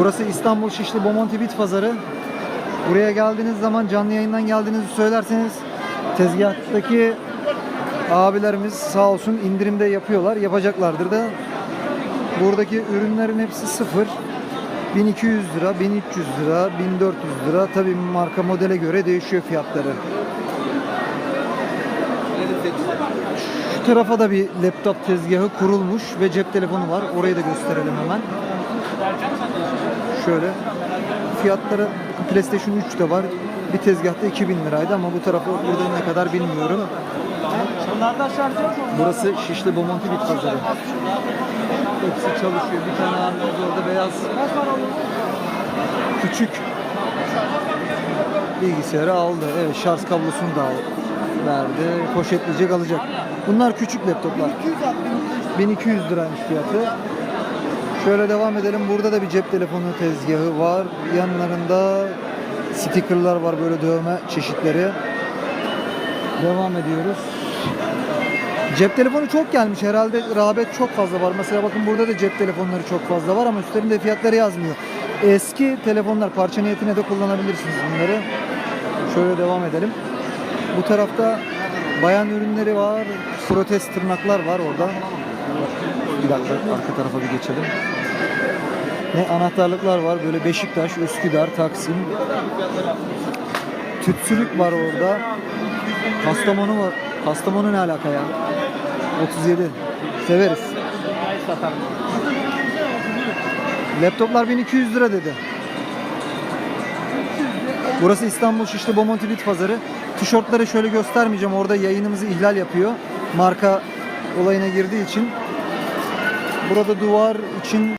Burası İstanbul Şişli Bomonti Bit Pazarı. Buraya geldiğiniz zaman canlı yayından geldiğinizi söylerseniz tezgahtaki abilerimiz sağ olsun indirimde yapıyorlar. Yapacaklardır da. Buradaki ürünlerin hepsi sıfır. 1200 lira, 1300 lira, 1400 lira. Tabii marka modele göre değişiyor fiyatları. Şu tarafa da bir laptop tezgahı kurulmuş ve cep telefonu var. Orayı da gösterelim hemen. Şöyle. Fiyatları PlayStation 3 de var. Bir tezgahta 2000 liraydı ama bu tarafı burada ne kadar bilmiyorum. Burası Şişli Bomonti Bit Pazarı. Hepsi çalışıyor. Bir tane abimiz orada beyaz küçük bilgisayarı aldı. Evet şarj kablosunu da al- verdi. Poşetleyecek alacak. Bunlar küçük laptoplar. 1200 liraymış fiyatı. Şöyle devam edelim. Burada da bir cep telefonu tezgahı var. Yanlarında stickerlar var böyle dövme çeşitleri. Devam ediyoruz. Cep telefonu çok gelmiş. Herhalde rağbet çok fazla var. Mesela bakın burada da cep telefonları çok fazla var ama üstlerinde fiyatları yazmıyor. Eski telefonlar parça niyetine de kullanabilirsiniz bunları. Şöyle devam edelim. Bu tarafta bayan ürünleri var. Protez tırnaklar var orada. Dakika arka tarafa bir geçelim. Ne anahtarlıklar var böyle Beşiktaş, Üsküdar, Taksim. Tütsülük var orada. Kastamonu var. Kastamonu ne alaka ya? 37. Severiz. Laptoplar 1200 lira dedi. Burası İstanbul Şişli Bomonti Bit Pazarı. Tişörtleri şöyle göstermeyeceğim. Orada yayınımızı ihlal yapıyor. Marka olayına girdiği için. Burada duvar için